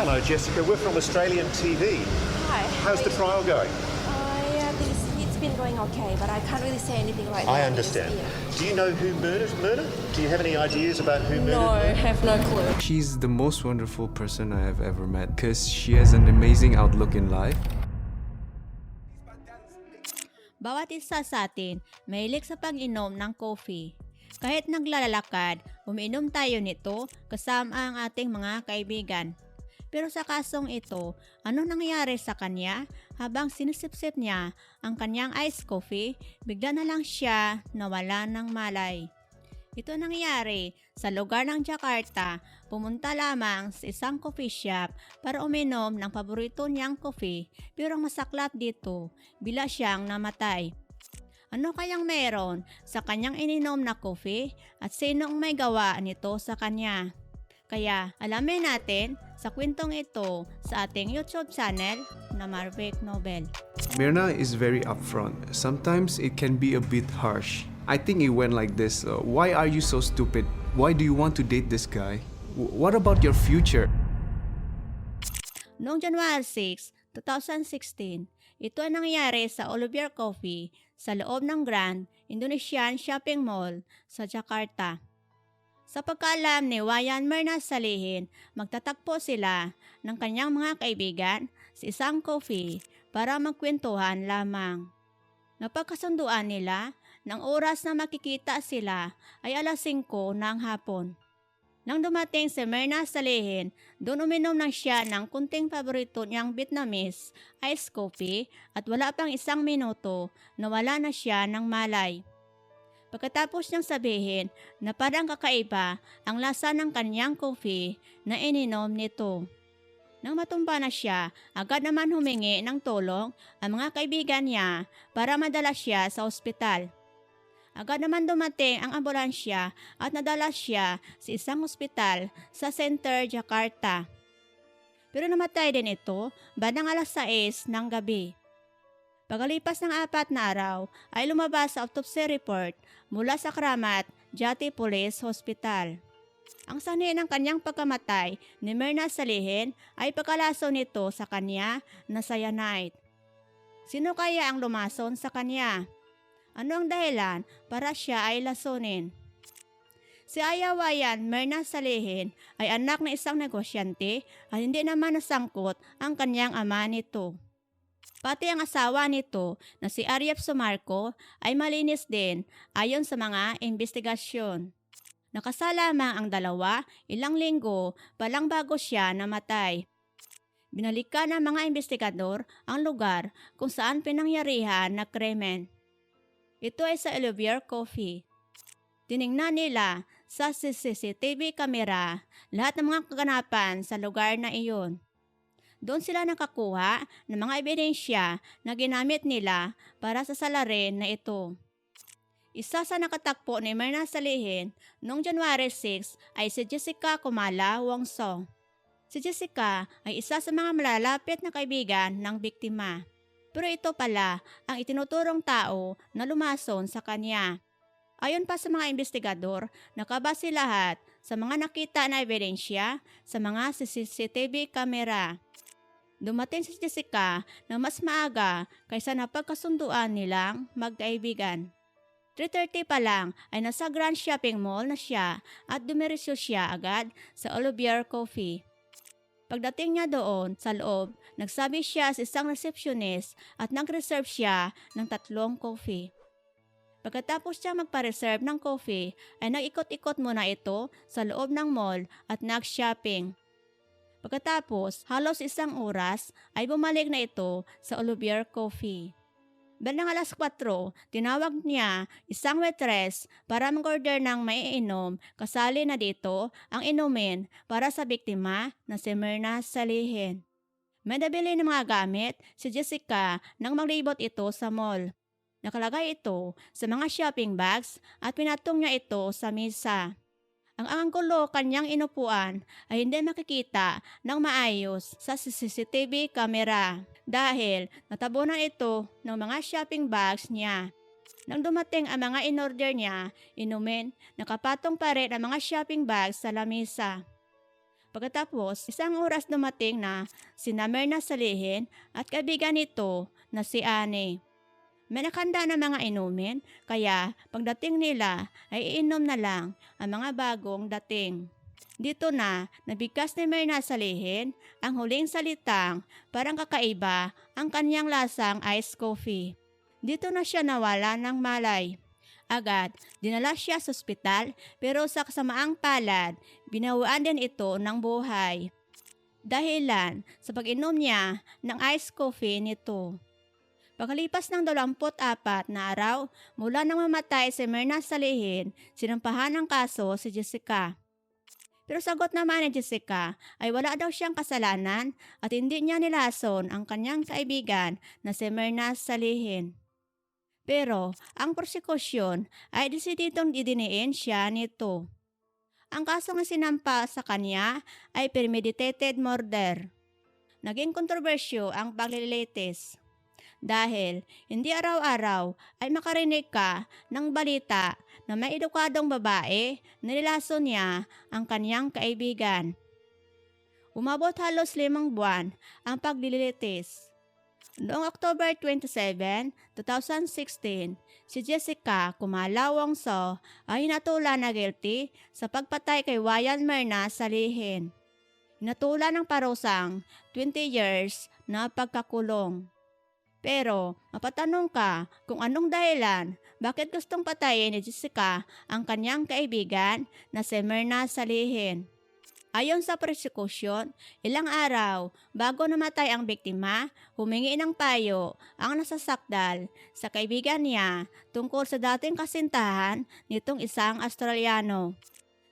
Hello, Jessica. We're from Australian TV. Hi. How's the trial going? Uh, yeah, it's, it's been going okay, but I can't really say anything right now. I understand. yeah. Do you know who murdered murder? Do you have any ideas about who murdered? No, I have no clue. She's the most wonderful person I have ever met because she has an amazing outlook in life. Bawat isa sa atin mahilig sa pag-inom ng coffee. Kahit naglalakad, umiinom tayo nito kasama ang ating mga kaibigan. Pero sa kasong ito, ano nangyari sa kanya habang sinisipsip niya ang kanyang iced coffee, bigla na lang siya nawala ng malay. Ito nangyari sa lugar ng Jakarta, pumunta lamang sa isang coffee shop para uminom ng paborito niyang coffee pero ang masaklap dito, bila siyang namatay. Ano kayang meron sa kanyang ininom na coffee at sino ang may gawa nito sa kanya? Kaya alamin natin sa kwentong ito sa ating YouTube channel na Marvick Nobel. Mirna is very upfront. Sometimes it can be a bit harsh. I think it went like this uh, Why are you so stupid? Why do you want to date this guy? W- what about your future? Noong January 6, 2016, ito ang nangyari sa Olivier Coffee sa loob ng Grand Indonesian Shopping Mall sa Jakarta. Sa pagkaalam ni Wayan Merna Salihin, magtatagpo sila ng kanyang mga kaibigan sa isang coffee para magkwentuhan lamang. Napagkasunduan nila ng oras na makikita sila ay alas 5 ng hapon. Nang dumating si Merna Salihin, doon uminom lang siya ng kunting paborito niyang Vietnamese iced coffee at wala pang isang minuto na wala na siya ng malay. Pagkatapos niyang sabihin na parang kakaiba ang lasa ng kanyang coffee na ininom nito. Nang matumba na siya, agad naman humingi ng tulong ang mga kaibigan niya para madala siya sa ospital. Agad naman dumating ang ambulansya at nadala siya sa isang ospital sa Center, Jakarta. Pero namatay din ito bandang alas 6 ng gabi. Pagalipas ng apat na araw ay lumabas sa autopsy report mula sa Kramat Jati Police Hospital. Ang sanhi ng kanyang pagkamatay ni Myrna Salihin ay pagkalaso nito sa kanya na cyanide. Sino kaya ang lumason sa kanya? Ano ang dahilan para siya ay lasunin? Si Ayawayan Myrna Salihin ay anak ng isang negosyante at hindi naman nasangkot ang kanyang ama nito. Pati ang asawa nito na si Ariep Sumarco ay malinis din ayon sa mga investigasyon. Nakasalamang ang dalawa ilang linggo palang bago siya namatay. Binalikan ng mga investigador ang lugar kung saan pinangyarihan na krimen. Ito ay sa Olivier Coffee. Tiningnan nila sa CCTV camera lahat ng mga kaganapan sa lugar na iyon. Doon sila nakakuha ng mga ebidensya na ginamit nila para sa salarin na ito. Isa sa nakatakpo ni Myrna Salihin noong January 6 ay si Jessica Kumala Wongso. Si Jessica ay isa sa mga malalapit na kaibigan ng biktima. Pero ito pala ang itinuturong tao na lumason sa kanya. Ayon pa sa mga investigador, nakabase lahat sa mga nakita na ebidensya sa mga CCTV camera. Dumating si Jessica na mas maaga kaysa napagkasunduan nilang magkaibigan. 3.30 pa lang ay nasa Grand Shopping Mall na siya at dumiretso siya agad sa Olivier Coffee. Pagdating niya doon sa loob, nagsabi siya sa isang receptionist at nag-reserve siya ng tatlong coffee. Pagkatapos siya magpa-reserve ng coffee, ay nag-ikot-ikot muna ito sa loob ng mall at nag-shopping. Pagkatapos, halos isang oras ay bumalik na ito sa Olivier Coffee. Bandang alas 4, tinawag niya isang waitress para mag-order ng maiinom kasali na dito ang inumin para sa biktima na si Myrna Salihin. May nabili ng mga gamit si Jessica nang maglibot ito sa mall. Nakalagay ito sa mga shopping bags at pinatong niya ito sa misa. Ang anggulo kanyang inupuan ay hindi makikita ng maayos sa CCTV camera dahil natabunan ito ng mga shopping bags niya. Nang dumating ang mga in-order niya, inumin, nakapatong pa rin ang mga shopping bags sa lamesa. Pagkatapos, isang oras dumating na si Merna Salihin at kaibigan nito na si Annie. May nakanda na mga inumin, kaya pagdating nila ay iinom na lang ang mga bagong dating. Dito na, nabigkas ni Merna Salihin ang huling salitang parang kakaiba ang kanyang lasang iced coffee. Dito na siya nawala ng malay. Agad, dinala siya sa ospital pero sa kasamaang palad, binawaan din ito ng buhay. Dahilan sa pag-inom niya ng iced coffee nito. Pagkalipas ng 24 na araw mula nang mamatay si Myrna Salihin, sinampahan ng kaso si Jessica. Pero sagot naman ni Jessica ay wala daw siyang kasalanan at hindi niya nilason ang kanyang kaibigan na si Myrna Salihin. Pero ang prosekusyon ay desiditong didiniin siya nito. Ang kaso nga sinampa sa kanya ay premeditated murder. Naging kontrobersyo ang paglilitis. Dahil hindi araw-araw ay makarinig ka ng balita na may edukadong babae na nilason niya ang kanyang kaibigan. Umabot halos limang buwan ang paglilitis. Noong October 27, 2016, si Jessica Kumalawang So ay hinatulan na guilty sa pagpatay kay Wayan Merna Salihin. Hinatulan ng parusang 20 years na pagkakulong. Pero mapatanong ka kung anong dahilan bakit gustong patayin ni Jessica ang kanyang kaibigan na si Merna Salihin. Ayon sa prosekusyon, ilang araw bago namatay ang biktima, humingi ng payo ang nasasakdal sa kaibigan niya tungkol sa dating kasintahan nitong isang Australiano.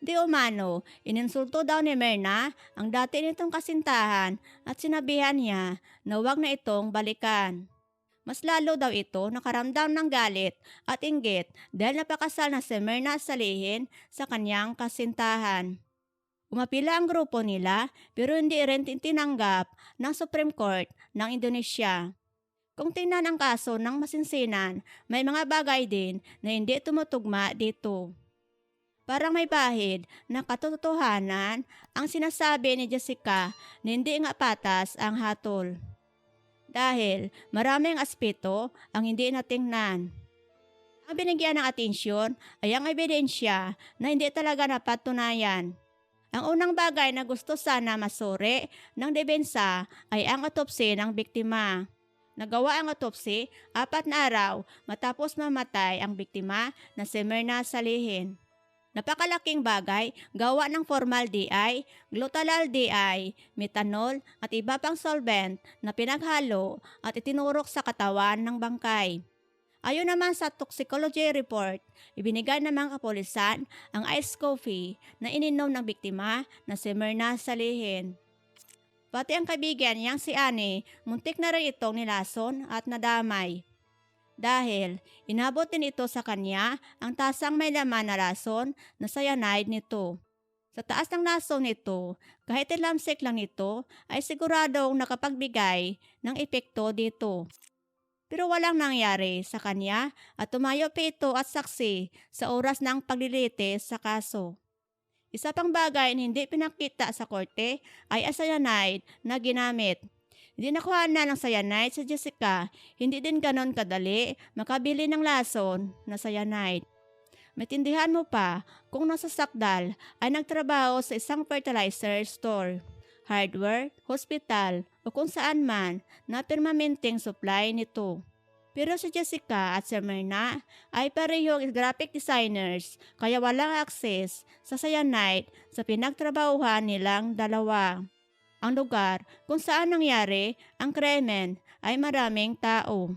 Di umano, ininsulto daw ni Merna ang dati nitong kasintahan at sinabihan niya na huwag na itong balikan. Mas lalo daw ito nakaramdam ng galit at inggit dahil napakasal na si Merna Salihin sa kanyang kasintahan. Umapila ang grupo nila pero hindi rin tinanggap ng Supreme Court ng Indonesia. Kung tingnan ang kaso ng masinsinan, may mga bagay din na hindi tumutugma dito. Parang may bahid na katotohanan ang sinasabi ni Jessica na hindi nga patas ang hatol. Dahil maraming aspeto ang hindi natingnan. Ang binigyan ng atensyon ay ang ebidensya na hindi talaga napatunayan. Ang unang bagay na gusto sana masuri ng debensa ay ang autopsy ng biktima. Nagawa ang autopsy apat na araw matapos mamatay ang biktima na si Merna Salihin. Napakalaking bagay, gawa ng formal DI, glutalal DI, methanol at iba pang solvent na pinaghalo at itinurok sa katawan ng bangkay. Ayon naman sa toxicology report, ibinigay ng mga kapulisan ang iced coffee na ininom ng biktima na si Merna Salihin. Pati ang kaibigan niyang si Annie, muntik na rin itong nilason at nadamay. Dahil inabot din ito sa kanya ang tasang may laman na rason na cyanide nito. Sa taas ng lason nito, kahit ilamsik lang nito ay siguradong nakapagbigay ng epekto dito. Pero walang nangyari sa kanya at tumayo pa ito at saksi sa oras ng paglilitis sa kaso. Isa pang bagay na hindi pinakita sa korte ay ang cyanide na ginamit hindi nakuha na ng cyanide sa Jessica, hindi din ganon kadali makabili ng lason na cyanide. Matindihan mo pa kung nasa sakdal ay nagtrabaho sa isang fertilizer store, hardware, hospital o kung saan man na permanenteng supply nito. Pero si Jessica at si Myrna ay parehong graphic designers kaya walang access sa cyanide sa pinagtrabahuhan nilang dalawa. Ang lugar kung saan nangyari ang krimen ay maraming tao.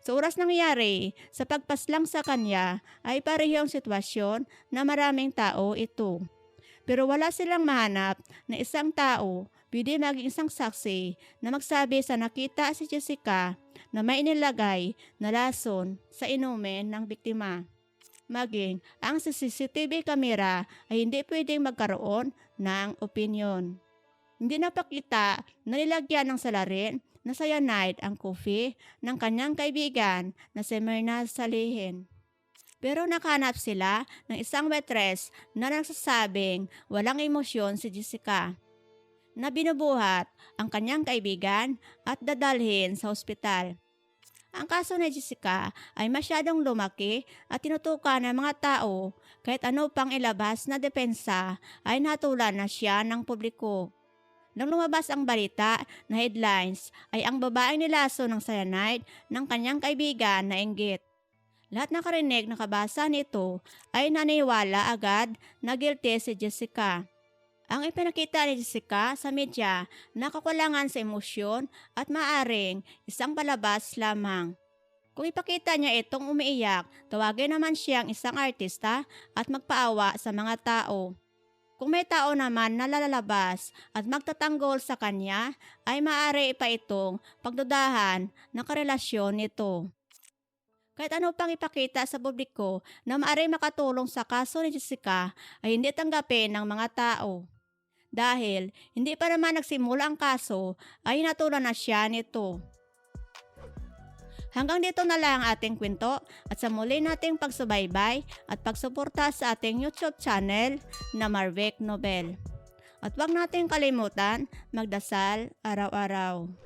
Sa oras nangyari, sa pagpaslang sa kanya ay parehong sitwasyon na maraming tao ito. Pero wala silang mahanap na isang tao, pwede maging isang saksi na magsabi sa nakita si Jessica na may inilagay na lason sa inumin ng biktima. Maging ang CCTV camera ay hindi pwedeng magkaroon ng opinion. Hindi napakita na nilagyan ng salarin na cyanide ang coffee ng kanyang kaibigan na si Myrna Salihin. Pero nakahanap sila ng isang waitress na nagsasabing walang emosyon si Jessica na binubuhat ang kanyang kaibigan at dadalhin sa ospital. Ang kaso ni Jessica ay masyadong lumaki at tinutukan ng mga tao kahit ano pang ilabas na depensa ay natulan na siya ng publiko. Nang lumabas ang balita na headlines ay ang babaeng nilaso ng cyanide ng kanyang kaibigan na inggit. Lahat nakarinig nakabasa nito ay naniwala agad na guilty si Jessica. Ang ipinakita ni Jessica sa media na kakulangan sa emosyon at maaring isang palabas lamang. Kung ipakita niya itong umiiyak, tawagin naman siyang isang artista at magpaawa sa mga tao. Kung may tao naman na lalabas at magtatanggol sa kanya, ay maaari pa itong pagdudahan ng karelasyon nito. Kahit ano pang ipakita sa publiko na maaari makatulong sa kaso ni Jessica ay hindi tanggapin ng mga tao. Dahil hindi pa naman nagsimula ang kaso ay natulan na siya nito. Hanggang dito na lang ang ating kwento at sa muli nating pagsubaybay at pagsuporta sa ating YouTube channel na Marvic Nobel. At huwag nating kalimutan magdasal araw-araw.